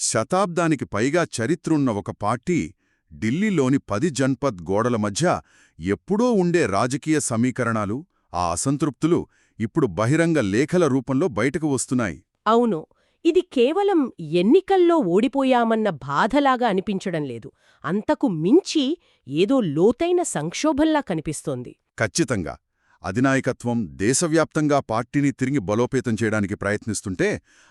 శతాబ్దానికి పైగా చరిత్రున్న ఒక పార్టీ ఢిల్లీలోని పది జన్పద్ గోడల మధ్య ఎప్పుడో ఉండే రాజకీయ సమీకరణాలు ఆ అసంతృప్తులు ఇప్పుడు బహిరంగ లేఖల రూపంలో బయటకు వస్తున్నాయి. అవును ఇది కేవలం ఎన్నికల్లో ఓడిపోయామన్న బాధలాగా అనిపించడం లేదు. అంతకు మించి ఏదో లోతైన సంక్షోభంలా కనిపిస్తోంది. ఖచ్చితంగా. అధినాయకత్వం దేశవ్యాప్తంగా పార్టీని తిరిగి బలోపేతం చేయడానికి ప్రయత్నిస్తుంటే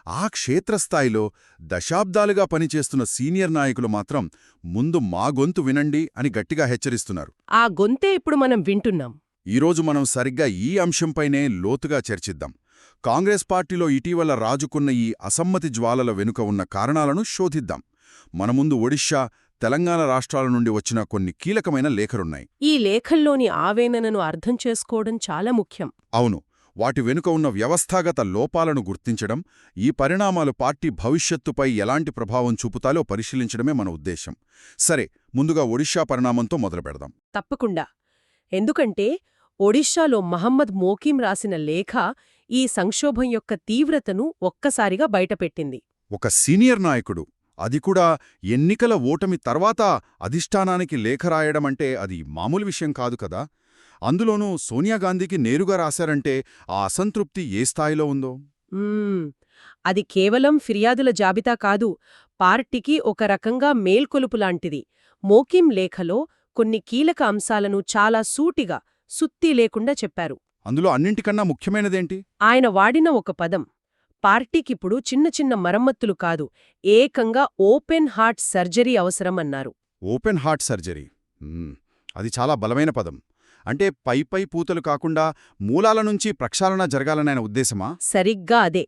ఆ క్షేత్రస్థాయిలో దశాబ్దాలుగా పనిచేస్తున్న సీనియర్ నాయకులు మాత్రం ముందు మా గొంతు వినండి అని గట్టిగా హెచ్చరిస్తున్నారు. ఆ గొంతే ఇప్పుడు మనం వింటున్నాం. ఈరోజు మనం సరిగ్గా ఈ అంశంపైనే లోతుగా చర్చిద్దాం. కాంగ్రెస్ పార్టీలో ఇటీవల రాజుకున్న ఈ అసమ్మతి జ్వాలల వెనుక ఉన్న కారణాలను శోధిద్దాం. మన ముందు ఒడిషా తెలంగాణ రాష్ట్రాల నుండి వచ్చిన కొన్ని కీలకమైన లేఖలున్నాయి. ఈ లేఖల్లోని ఆవేదనను అర్థం చేసుకోవడం చాలా ముఖ్యం. అవును వాటి వెనుక ఉన్న వ్యవస్థాగత లోపాలను గుర్తించడం ఈ పరిణామాలు పార్టీ భవిష్యత్తుపై ఎలాంటి ప్రభావం చూపుతాలో పరిశీలించడమే మన ఉద్దేశం. సరే ముందుగా ఒడిషా పరిణామంతో మొదలుపెడదాం తప్పకుండా. ఎందుకంటే ఒడిషాలో మహమ్మద్ మోకీం రాసిన లేఖ ఈ సంక్షోభం యొక్క తీవ్రతను ఒక్కసారిగా బయటపెట్టింది. ఒక సీనియర్ నాయకుడు అది కూడా ఎన్నికల ఓటమి తర్వాత అధిష్టానానికి లేఖ రాయడమంటే అది మామూలు విషయం కాదు కదా? అందులోనూ సోనియాగాంధీకి నేరుగా రాశారంటే ఆ అసంతృప్తి ఏ స్థాయిలో ఉందో. అది కేవలం ఫిర్యాదుల జాబితా కాదు పార్టీకి ఒక రకంగా మేల్కొలుపులాంటిది మోకిం లేఖలో కొన్ని కీలక అంశాలను చాలా సూటిగా సుత్తి లేకుండా చెప్పారు. అందులో అన్నింటికన్నా ముఖ్యమైనదేంటి? ఆయన వాడిన ఒక పదం. పార్టీకిప్పుడు చిన్న చిన్న మరమ్మత్తులు కాదు ఏకంగా open heart surgery అవసరమన్నారు. Open heart surgery. అది చాలా బలమైన పదం. అంటే పై పై పూతలు కాకుండా మూలాల నుంచి ప్రక్షాళన జరగాలనే ఉద్దేశమా? సరిగ్గా అదే.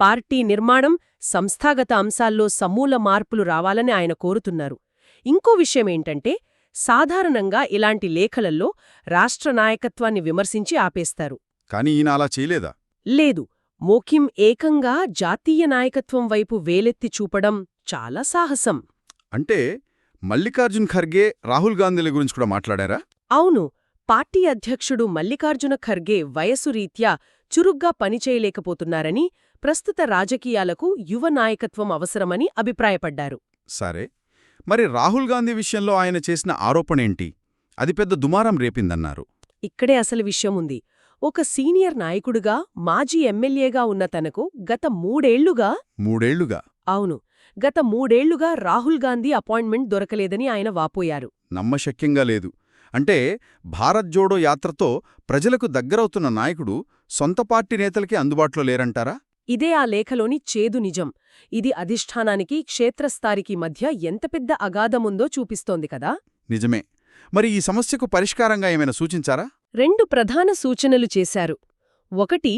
పార్టీ నిర్మాణం సంస్థాగత అంశాల్లో సమూల మార్పులు రావాలని ఆయన కోరుతున్నారు. ఇంకో విషయమేంటంటే సాధారణంగా ఇలాంటి లేఖలల్లో రాష్ట్ర నాయకత్వాన్ని విమర్శించి ఆపేస్తారు. కానీ ఈయన అలా చేయలేదా? లేదు. మోకిం ఏకంగా జాతీయ నాయకత్వం వైపు వేలెత్తి చూపడం చాలా సాహసం. అంటే మల్లికార్జున్ ఖర్గే రాహుల్ గాంధీల గురించి కూడా మాట్లాడారా? అవును. పార్టీ అధ్యక్షుడు మల్లికార్జున ఖర్గే వయసు రీత్యా చురుగ్గా పనిచేయలేకపోతున్నారని ప్రస్తుత రాజకీయాలకు యువ నాయకత్వం అవసరమని అభిప్రాయపడ్డారు. సరే. మరి రాహుల్ గాంధీ విషయంలో ఆయన చేసిన ఆరోపణేంటి? అది పెద్ద దుమారం రేపిందన్నారు. ఇక్కడే అసలు విషయం ఉంది ఒక సీనియర్ నాయకుడుగా మాజీ ఎమ్మెల్యేగా ఉన్న తనకు గత మూడేళ్ళుగా మూడేళ్ళుగా? అవును. గత మూడేళ్ళుగా రాహుల్ గాంధీ అపాయింట్మెంట్ దొరకలేదని ఆయన వాపోయారు. నమ్మశక్యంగా లేదు. అంటే భారత్ జోడో యాత్రతో ప్రజలకు దగ్గరవుతున్న నాయకుడు సొంత పార్టీ నేతలకి అందుబాటులో లేరంటారా? ఇదే ఆ లేఖలోని చేదు నిజం. ఇది అధిష్టానానికి క్షేత్రస్థాయికి మధ్య ఎంత పెద్ద అగాధముందో చూపిస్తోంది కదా? నిజమే. మరి ఈ సమస్యకు పరిష్కారంగా ఏమైనా సూచించారా? రెండు ప్రధాన సూచనలు చేశారు. ఒకటి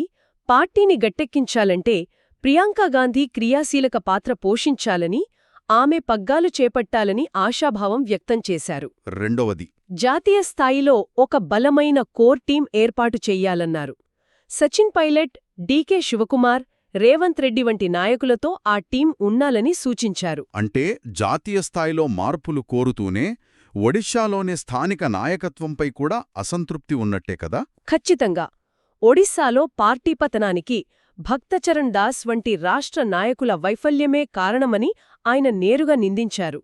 పార్టీని గట్టెక్కించాలంటే ప్రియాంకా గాంధీ క్రియాశీలక పాత్ర పోషించాలని ఆమె పగ్గాలు చేపట్టాలని ఆశాభావం వ్యక్తం చేశారు. రెండవది. జాతీయ స్థాయిలో ఒక బలమైన కోర్ టీం ఏర్పాటు చెయ్యాలన్నారు సచిన్ పైలట్ డీకే శివకుమార్ రేవంత్ రెడ్డి వంటి నాయకులతో ఆ టీం ఉండాలని సూచించారు. అంటే జాతీయ స్థాయిలో మార్పులు కోరుతూనే ఒడిషాలోని స్థానిక నాయకత్వంపై కూడా అసంతృప్తి ఉన్నట్టే కదా? ఖచ్చితంగా. ఒడిశాలో పార్టీ పతనానికి భక్తచరణ్ దాస్ వంటి రాష్ట్ర నాయకుల వైఫల్యమే కారణమని ఆయన నేరుగా నిందించారు.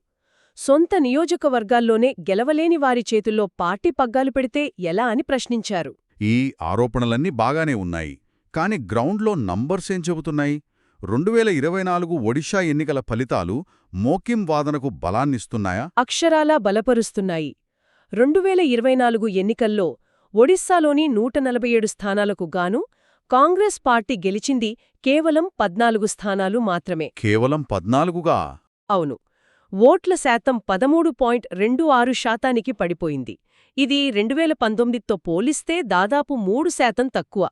సొంత నియోజకవర్గాల్లోనే గెలవలేని వారి చేతుల్లో పార్టీ పగ్గాలు పెడితే ఎలా అని ప్రశ్నించారు. ఈ ఆరోపణలన్నీ బాగానే ఉన్నాయి. కాని గ్రౌండ్లో నంబర్స్ ఏం చెబుతున్నాయి? రెండు వేల ఇరవై నాలుగు ఒడిషా ఎన్నికల ఫలితాలు మోకిం వాదనకు బలాన్నిస్తున్నాయా? అక్షరాలా బలపరుస్తున్నాయి. రెండువేల ఇరవై నాలుగు ఎన్నికల్లో ఒడిశాలోని నూట నలభై ఏడు స్థానాలకు గాను కాంగ్రెస్ పార్టీ గెలిచింది కేవలం పద్నాలుగు స్థానాలు మాత్రమే. కేవలం పద్నాలుగుగా? అవును. ఓట్ల శాతం పదమూడు పాయింట్ రెండు ఆరు శాతానికి పడిపోయింది. ఇది రెండువేల పంతొమ్మిదితో పోలిస్తే దాదాపు మూడు శాతం తక్కువ.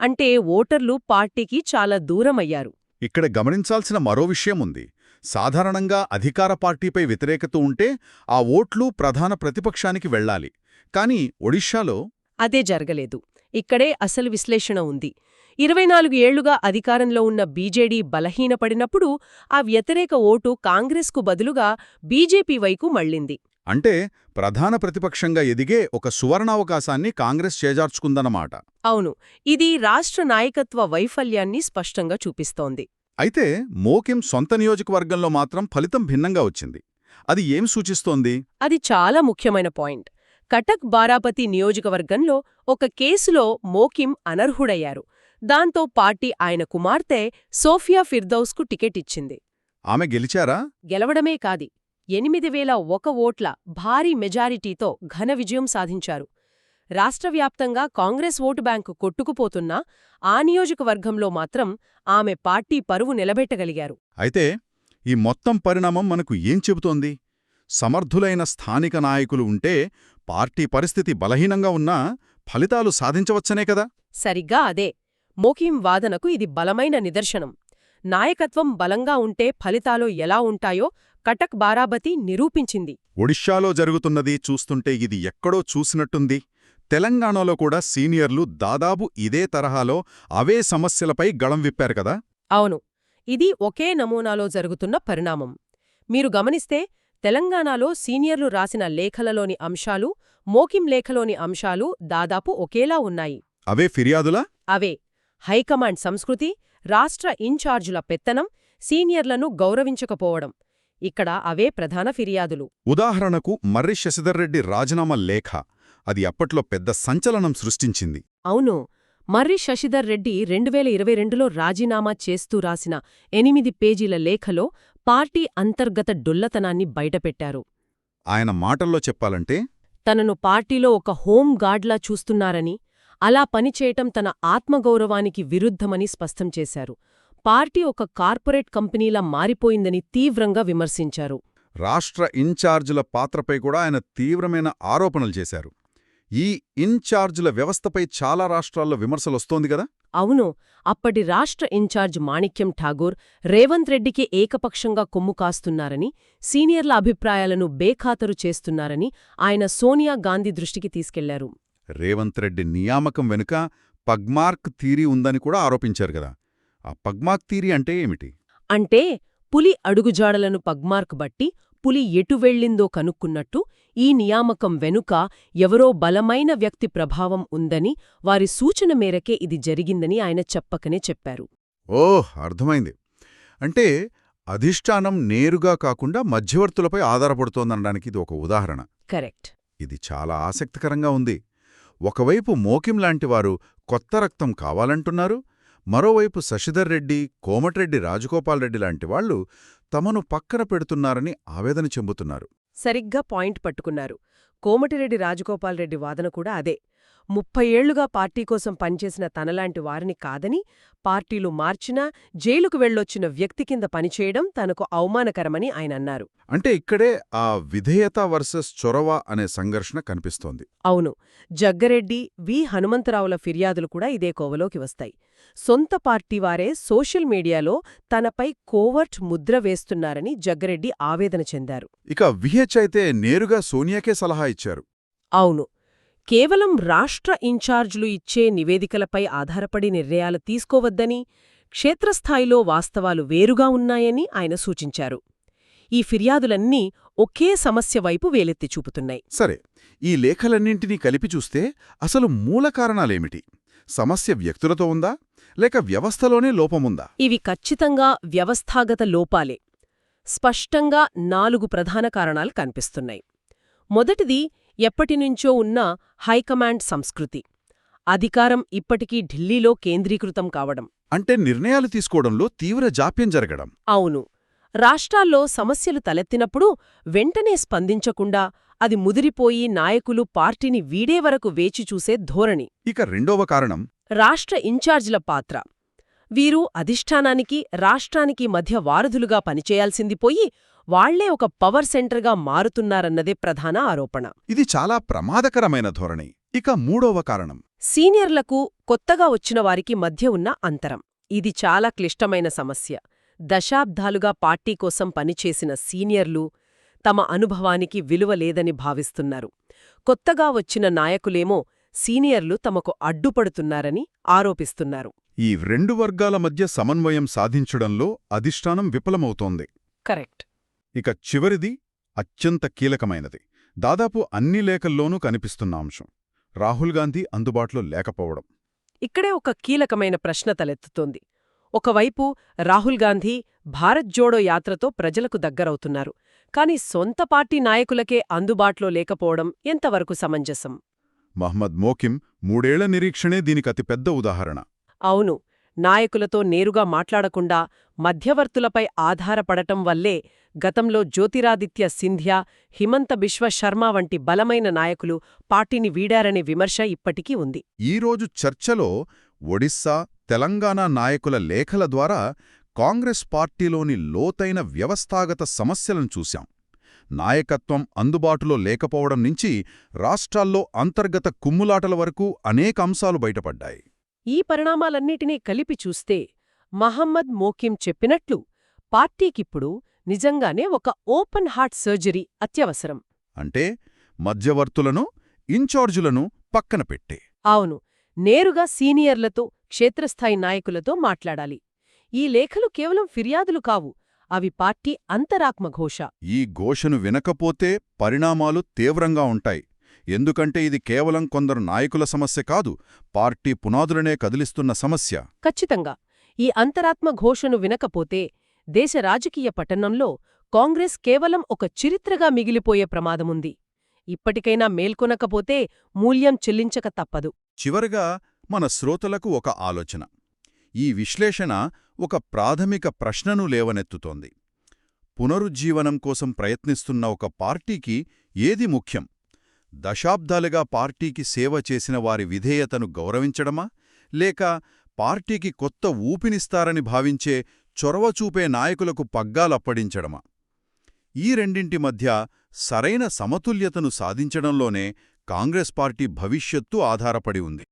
అంటే ఓటర్లు పార్టీకి చాలా దూరమయ్యారు. ఇక్కడ గమనించాల్సిన మరో విషయం ఉంది. సాధారణంగా అధికార పార్టీపై వ్యతిరేకత ఉంటే ఆ ఓట్లు ప్రధాన ప్రతిపక్షానికి వెళ్ళాలి. కాని ఒడిషాలో అదే జరగలేదు. ఇక్కడే అసలు విశ్లేషణ ఉంది. ఇరవై నాలుగు ఏళ్ళుగా అధికారంలో ఉన్న బీజేడీ బలహీనపడినప్పుడు ఆ వ్యతిరేక ఓటు కాంగ్రెస్కు బదులుగా బీజేపీ వైపు మళ్ళింది. అంటే ప్రధాన ప్రతిపక్షంగా ఎదిగే ఒక సువర్ణావకాశాన్ని కాంగ్రెస్ చేజార్చుకుందన్నమాట. అవును ఇది రాష్ట్ర నాయకత్వ వైఫల్యాన్ని స్పష్టంగా చూపిస్తోంది. అయితే మోకిం సొంత నియోజకవర్గంలో మాత్రం ఫలితం భిన్నంగా వచ్చింది. అది ఏం సూచిస్తోంది? అది చాలా ముఖ్యమైన పాయింట్. కటక్ బారాపతి నియోజకవర్గంలో ఒక కేసులో మోకిం అనర్హుడయ్యారు. దాంతో పార్టీ ఆయన కుమార్తె సోఫియా ఫిర్దౌస్కు టికెట్ ఇచ్చింది. ఆమె గెలిచారా? గెలవడమే కాది. ఎనిమిది వేల ఒక ఓట్ల భారీ మెజారిటీతో ఘన విజయం సాధించారు. రాష్ట్రవ్యాప్తంగా కాంగ్రెస్ ఓటు బ్యాంకు కొట్టుకుపోతున్నా ఆ నియోజకవర్గంలో మాత్రం ఆమె పార్టీ పరువు నిలబెట్టగలిగారు. అయితే ఈ మొత్తం పరిణామం మనకు ఏం చెబుతోంది? సమర్థులైన స్థానిక నాయకులు ఉంటే పార్టీ పరిస్థితి బలహీనంగా ఉన్నా ఫలితాలు సాధించవచ్చనే కదా? సరిగ్గా అదే. మోకీం వాదనకు ఇది బలమైన నిదర్శనం. నాయకత్వం బలంగా ఉంటే ఫలితాలు ఎలా ఉంటాయో కటక్ బారాబతి నిరూపించింది. ఒడిషాలో జరుగుతున్నది చూస్తుంటే ఇది ఎక్కడో చూసినట్టుంది. తెలంగాణలో కూడా సీనియర్లు దాదాపు ఇదే తరహాలో అవే సమస్యలపై గళం విప్పారు కదా? అవును. ఇది ఒకే నమూనాలో జరుగుతున్న పరిణామం. మీరు గమనిస్తే తెలంగాణలో సీనియర్లు రాసిన లేఖలలోని అంశాలు మోకిం లేఖలోని అంశాలు దాదాపు ఒకేలా ఉన్నాయి. అవే ఫిర్యాదులా? అవే. హైకమాండ్ సంస్కృతి రాష్ట్ర ఇన్ఛార్జుల పెత్తనం సీనియర్లను గౌరవించకపోవడం. ఇక్కడ అవే ప్రధాన ఫిర్యాదులు. ఉదాహరణకు మర్రి శశిధర్ రెడ్డి రాజీనామా లేఖ అది అప్పట్లో పెద్ద సంచలనం సృష్టించింది. అవును మర్రి శశిధర్ రెడ్డి రెండువేల ఇరవై రెండులో రాజీనామా చేస్తూ రాసిన ఎనిమిది పేజీల లేఖలో పార్టీ అంతర్గత డొల్లతనాన్ని బయటపెట్టారు. ఆయన మాటల్లో చెప్పాలంటే తనను పార్టీలో ఒక హోం గార్డ్లా చూస్తున్నారని అలా పనిచేయటం తన ఆత్మగౌరవానికి విరుద్ధమని స్పష్టం చేశారు. పార్టీ ఒక కార్పొరేట్ కంపెనీలా మారిపోయిందని తీవ్రంగా విమర్శించారు. రాష్ట్ర ఇన్ఛార్జుల పాత్రపై కూడా ఆయన తీవ్రమైన ఆరోపణలు చేశారు. ఈ ఇన్ఛార్జుల వ్యవస్థపై చాలా రాష్ట్రాల్లో విమర్శలొస్తోంది కదా? అవును. అప్పటి రాష్ట్ర ఇన్ఛార్జ్ మాణిక్యం ఠాగూర్ రేవంత్ రెడ్డికి ఏకపక్షంగా కొమ్ము కాస్తున్నారని సీనియర్ల అభిప్రాయాలను బేఖాతరు చేస్తున్నారని ఆయన సోనియా గాంధీ దృష్టికి తీసుకెళ్ళారు. రేవంత్ రెడ్డి నియామకం వెనుక పగ్మార్క్ థీరీ ఉందని కూడా ఆరోపించారు కదా. ఆ పగ్మార్క్ థీరీ అంటే ఏమిటి? అంటే పులి అడుగుజాడలను పగ్మార్క్ బట్టి పులి ఎటు వెళ్ళిందో కనుక్కున్నట్టు ఈ నియామకం వెనుక ఎవరో బలమైన వ్యక్తి ప్రభావం ఉందని వారి సూచన మేరకే ఇది జరిగిందని ఆయన చెప్పకనే చెప్పారు. ఓహ్! అర్థమైంది. అంటే అధిష్టానం నేరుగా కాకుండా మధ్యవర్తులపై ఆధారపడుతోందనడానికి ఇది ఒక ఉదాహరణ. కరెక్ట్. ఇది చాలా ఆసక్తికరంగా ఉంది. ఒకవైపు మోకిం లాంటివారు కొత్త రక్తం కావాలంటున్నారు మరోవైపు శశిధర్ రెడ్డి కోమటిరెడ్డి రాజగోపాల్ రెడ్డి లాంటి వాళ్ళు తమను పక్కన పెడుతున్నారని ఆవేదన చెందుతున్నారు. సరిగ్గా పాయింట్ పట్టుకున్నారు. కోమటిరెడ్డి రాజగోపాల్ రెడ్డి వాదన కూడా అదే. ముప్పై ఏళ్ళుగా పార్టీ కోసం పనిచేసిన తనలాంటి వారిని కాదని పార్టీలు మార్చినా జైలుకు వెళ్ళొచ్చిన వ్యక్తి కింద పనిచేయడం తనకు అవమానకరమని ఆయన అన్నారు. అంటే ఇక్కడే ఆ విధేయత వర్సెస్ చొరవ అనే సంఘర్షణ కనిపిస్తోంది. అవును. జగ్గరెడ్డి వి. హనుమంతరావుల ఫిర్యాదులు కూడా ఇదే కోవలోకి వస్తాయి. సొంత పార్టీ వారే సోషల్ మీడియాలో తనపై కోవర్ట్ ముద్ర వేస్తున్నారని జగ్గరెడ్డి ఆవేదన చెందారు. ఇక విహెచ్ అయితే నేరుగా సోనియాకే సలహా ఇచ్చారు. అవును. కేవలం రాష్ట్ర ఇన్ఛార్జులు ఇచ్చే నివేదికలపై ఆధారపడి నిర్ణయాలు తీసుకోవద్దని క్షేత్రస్థాయిలో వాస్తవాలు వేరుగా ఉన్నాయని ఆయన సూచించారు. ఈ ఫిర్యాదులన్నీ ఒకే సమస్య వైపు వేలెత్తి చూపుతున్నాయి. సరే ఈ లేఖలన్నింటినీ కలిపి చూస్తే అసలు మూల కారణాలేమిటి? సమస్య వ్యక్తులతో ఉందా? లేక వ్యవస్థలోనే లోపముందా? ఇవి ఖచ్చితంగా వ్యవస్థాగత లోపాలే. స్పష్టంగా నాలుగు ప్రధాన కారణాలు కనిపిస్తున్నాయి. మొదటిది ఎప్పటినుంచో ఉన్న హైకమాండ్ సంస్కృతి. అధికారం ఇప్పటికీ ఢిల్లీలో కేంద్రీకృతం కావడం. అంటే నిర్ణయాలు తీసుకోవడంలో తీవ్ర జాప్యం జరగడం. అవును. రాష్ట్రాల్లో సమస్యలు తలెత్తినప్పుడు వెంటనే స్పందించకుండా అది ముదిరిపోయి నాయకులు పార్టీని వీడే వరకు వేచిచూసే ధోరణి. ఇక రెండవ కారణం? రాష్ట్ర ఇన్ఛార్జిల పాత్ర. వీరు అధిష్టానానికి రాష్ట్రానికి మధ్య వారధులుగా పనిచేయాల్సింది పోయి వాళ్ళే ఒక పవర్ సెంటర్గా మారుతున్నారన్నదే ప్రధాన ఆరోపణ. ఇది చాలా ప్రమాదకరమైన ధోరణి. ఇక మూడవ కారణం. సీనియర్లకు కొత్తగా వచ్చిన వారికి మధ్య ఉన్న అంతరం. ఇది చాలా క్లిష్టమైన సమస్య. దశాబ్దాలుగా పార్టీ కోసం పనిచేసిన సీనియర్లు తమ అనుభవానికి విలువ లేదని భావిస్తున్నారు. కొత్తగా వచ్చిన నాయకులేమో సీనియర్లు తమకు అడ్డుపడుతున్నారని ఆరోపిస్తున్నారు. ఈ రెండు వర్గాల మధ్య సమన్వయం సాధించడంలో అధిష్టానం విఫలమవుతోంది. కరెక్ట్. ఇక చివరిది అత్యంత కీలకమైనది. దాదాపు అన్ని లేఖల్లోనూ కనిపిస్తున్న అంశం. రాహుల్ గాంధీ అందుబాటులో లేకపోవడం. ఇక్కడే ఒక కీలకమైన ప్రశ్న తలెత్తుతోంది. ఒకవైపు రాహుల్ గాంధీ భారత్ జోడో యాత్రతో ప్రజలకు దగ్గరవుతున్నారు. కాని సొంత పార్టీ నాయకులకే అందుబాట్లో లేకపోవడం ఎంతవరకు సమంజసం? మహ్మద్ మోకిం మూడేళ్ళ నిరీక్షణే దీనికి అతిపెద్ద ఉదాహరణ. అవును. నాయకులతో నేరుగా మాట్లాడకుండా మధ్యవర్తులపై ఆధారపడటం వల్లే గతంలో జ్యోతిరాదిత్య సింధ్యా హిమంత బిశ్వ శర్మ వంటి బలమైన నాయకులు పార్టీని వీడారనే విమర్శ ఇప్పటికీ ఉంది. ఈరోజు చర్చలో ఒడిస్సా తెలంగాణ నాయకుల లేఖల ద్వారా కాంగ్రెస్ పార్టీలోని లోతైన వ్యవస్థాగత సమస్యలను చూశాం. నాయకత్వం అందుబాటులో లేకపోవడం నుంచి రాష్ట్రాల్లో అంతర్గత కుమ్ములాటల వరకు అనేక అంశాలు బయటపడ్డాయి. ఈ పరిణామాలన్నిటినీ కలిపి చూస్తే మహమ్మద్ మోకిం చెప్పినట్లు పార్టీకిప్పుడు నిజంగానే ఒక ఓపెన్ హార్ట్ సర్జరీ అత్యవసరం. అంటే మధ్యవర్తులను ఇన్ఛార్జులను పక్కన పెట్టే. అవును నేరుగా సీనియర్లతో క్షేత్రస్థాయి నాయకులతో మాట్లాడాలి. ఈ లేఖలు కేవలం ఫిర్యాదులు కావు అవి పార్టీ అంతరాత్మఘోష ఈ ఘోషను వినకపోతే పరిణామాలు తీవ్రంగా ఉంటాయి. ఎందుకంటే ఇది కేవలం కొందరు నాయకుల సమస్య కాదు పార్టీ పునాదులనే కదిలిస్తున్న సమస్య. ఖచ్చితంగా. ఈ అంతరాత్మ ఘోషను వినకపోతే దేశ రాజకీయ పట్టణంలో కాంగ్రెస్ కేవలం ఒక చరిత్రగా మిగిలిపోయే ప్రమాదముంది. ఇప్పటికైనా మేల్కొనకపోతే మూల్యం చెల్లించక తప్పదు. చివరగా మన శ్రోతలకు ఒక ఆలోచన. ఈ విశ్లేషణ ఒక ప్రాథమిక ప్రశ్నను లేవనెత్తుతోంది. పునరుజ్జీవనం కోసం ప్రయత్నిస్తున్న ఒక పార్టీకి ఏది ముఖ్యం? దశాబ్దాలుగా పార్టీకి సేవ చేసిన వారి విధేయతను గౌరవించడమా? లేక పార్టీకి కొత్త ఊపినిస్తారని భావించే చొరవ చూపే నాయకులకు పగ్గాలప్పడించడమా? ఈ రెండింటి మధ్య సరైన సమతుల్యతను సాధించడంలోనే కాంగ్రెస్ పార్టీ భవిష్యత్తు ఆధారపడి ఉంది.